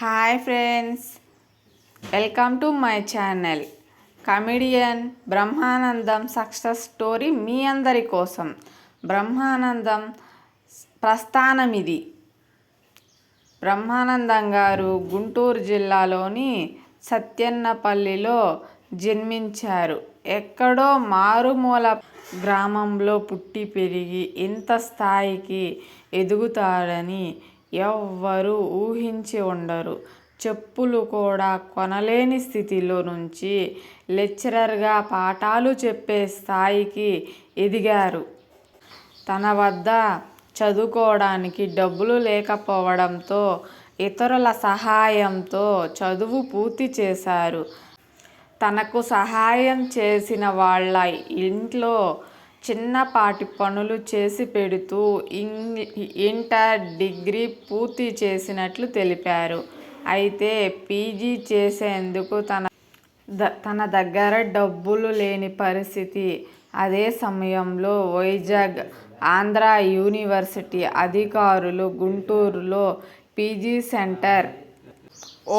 Hi friends. Welcome to my channel. Comedian Brahmanandam success story మీ అందరి కోసం. బ్రహ్మానందం ప్రస్థానం ఇది బ్రహ్మానందం గారు గుంటూరు జిల్లాలోని సత్యన్నపల్లిలో జన్మించారు. ఎక్కడో మారుమూల గ్రామంలో పుట్టి పెరిగి ఇంత స్థాయికి ఎదుగుతాడని ఎవ్వరూ ఊహించి ఉండరు. చెప్పులు కూడా కొనలేని స్థితిలో నుంచి లెక్చరర్గా పాఠాలు చెప్పే స్థాయికి ఎదిగారు. తన వద్ద చదువుకోవడానికి డబ్బులు లేకపోవడంతో ఇతరుల సహాయంతో చదువు పూర్తి చేశారు. తనకు సహాయం చేసిన వాళ్ళ ఇంట్లో చిన్నపాటి పనులు చేసి పెడుతూ ఇంటర్ డిగ్రీ పూర్తి చేసినట్లు తెలిపారు. అయితే పీజీ చేసేందుకు తన తన దగ్గర డబ్బులు లేని పరిస్థితి. అదే సమయంలో వైజాగ్ ఆంధ్ర యూనివర్సిటీ అధికారులు గుంటూరులో పీజీ సెంటర్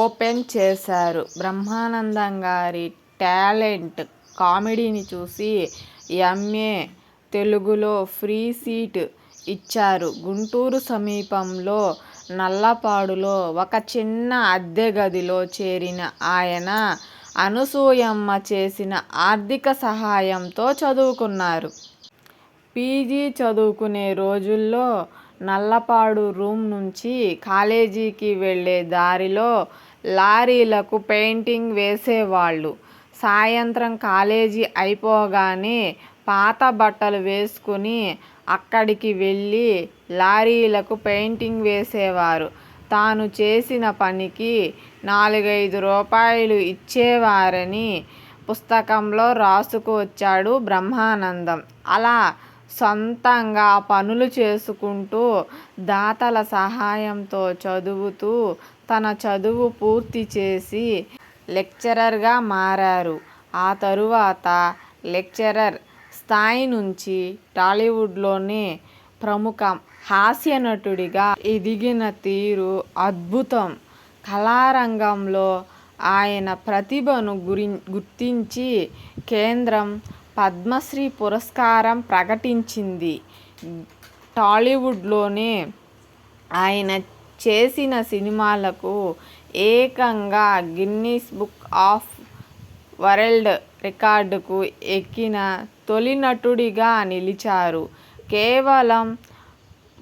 ఓపెన్ చేశారు. బ్రహ్మానందం గారి టాలెంట్ కామెడీని చూసి ఎంఏ తెలుగులో ఫ్రీ సీట్ ఇచ్చారు. గుంటూరు సమీపంలో నల్లపాడులో ఒక చిన్న అద్దె గదిలో చేరిన ఆయన అనసూయమ్మ చేసిన ఆర్థిక సహాయంతో చదువుకున్నారు. పీజీ చదువుకునే రోజుల్లో నల్లపాడు రూమ్ నుంచి కాలేజీకి వెళ్ళే దారిలో లారీలకు పెయింటింగ్ వేసేవాళ్ళు. సాయంత్రం కాలేజీ అయిపోగానే పాత బట్టలు వేసుకుని అక్కడికి వెళ్ళి లారీలకు పెయింటింగ్ వేసేవారు. తాను చేసిన పనికి నాలుగైదు రూపాయలు ఇచ్చేవారని పుస్తకంలో రాసుకువచ్చాడు బ్రహ్మానందం. అలా సొంతంగా పనులు చేసుకుంటూ దాతల సహాయంతో చదువుతూ తన చదువు పూర్తి చేసి లెక్చరర్గా మారారు. ఆ తరువాత లెక్చరర్ స్థాయి నుంచి టాలీవుడ్లోనే ప్రముఖ హాస్య నటుడిగా ఎదిగిన తీరు అద్భుతం. కళారంగంలో ఆయన ప్రతిభను గురి గుర్తించి కేంద్రం పద్మశ్రీ పురస్కారం ప్రకటించింది. టాలీవుడ్లోనే ఆయన చేసిన సినిమాలకు ఏకంగా గిన్నీస్ బుక్ ఆఫ్ వరల్డ్ రికార్డుకు ఎక్కిన తొలి నటుడిగా నిలిచారు. కేవలం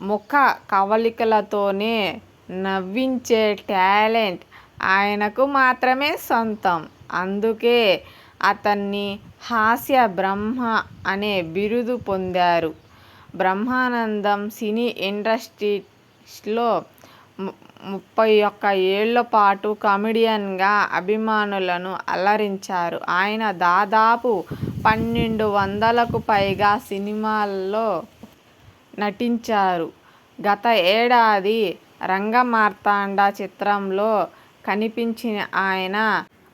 ముఖ కవలికలతోనే నవ్వించే టాలెంట్ ఆయనకు మాత్రమే సొంతం. అందుకే అతన్ని హాస్య బ్రహ్మ అనే బిరుదు పొందారు. బ్రహ్మానందం సినీ ఇండస్ట్రీస్లో ముప్పై ఒక్క ఏళ్ళ పాటు కమెడియన్గా అభిమానులను అలరించారు. ఆయన దాదాపు పన్నెండు వందలకు పైగా సినిమాల్లో నటించారు. గత ఏడాది రంగమార్తాండ చిత్రంలో కనిపించిన ఆయన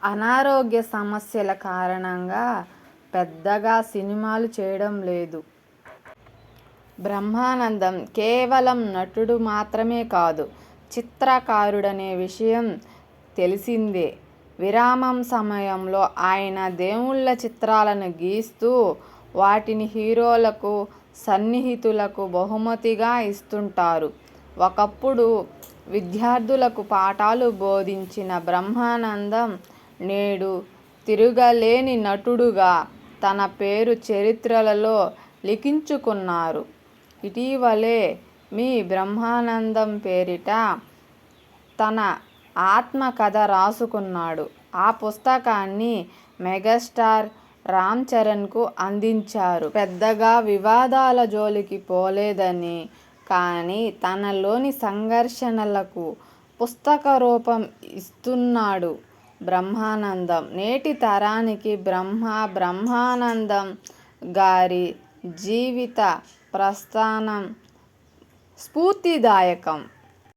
అనారోగ్య సమస్యల కారణంగా పెద్దగా సినిమాలు చేయడం లేదు. బ్రహ్మానందం కేవలం నటుడు మాత్రమే కాదు చిత్రకారుడనే విషయం తెలిసిందే. విరామం సమయంలో ఆయన దేవుళ్ళ చిత్రాలను గీస్తూ వాటిని హీరోలకు సన్నిహితులకు బహుమతిగా ఇస్తుంటారు. ఒకప్పుడు విద్యార్థులకు పాఠాలు బోధించిన బ్రహ్మానందం నేడు తిరగలేని నటుడుగా తన పేరు చరిత్రలలో లిఖించుకున్నారు. ఇటీవలే మీ బ్రహ్మానందం పేరిట తన ఆత్మకథ రాసుకున్నాడు. ఆ పుస్తకాన్ని మెగాస్టార్ రామ్ చరణ్కు అందించారు. పెద్దగా వివాదాల జోలికి పోలేదని కానీ తనలోని సంఘర్షణలకు పుస్తక రూపం ఇస్తున్నాడు బ్రహ్మానందం. నేటి తరానికి బ్రహ్మ బ్రహ్మానందం గారి జీవిత ప్రస్థానం స్ఫూర్తిదాయకం.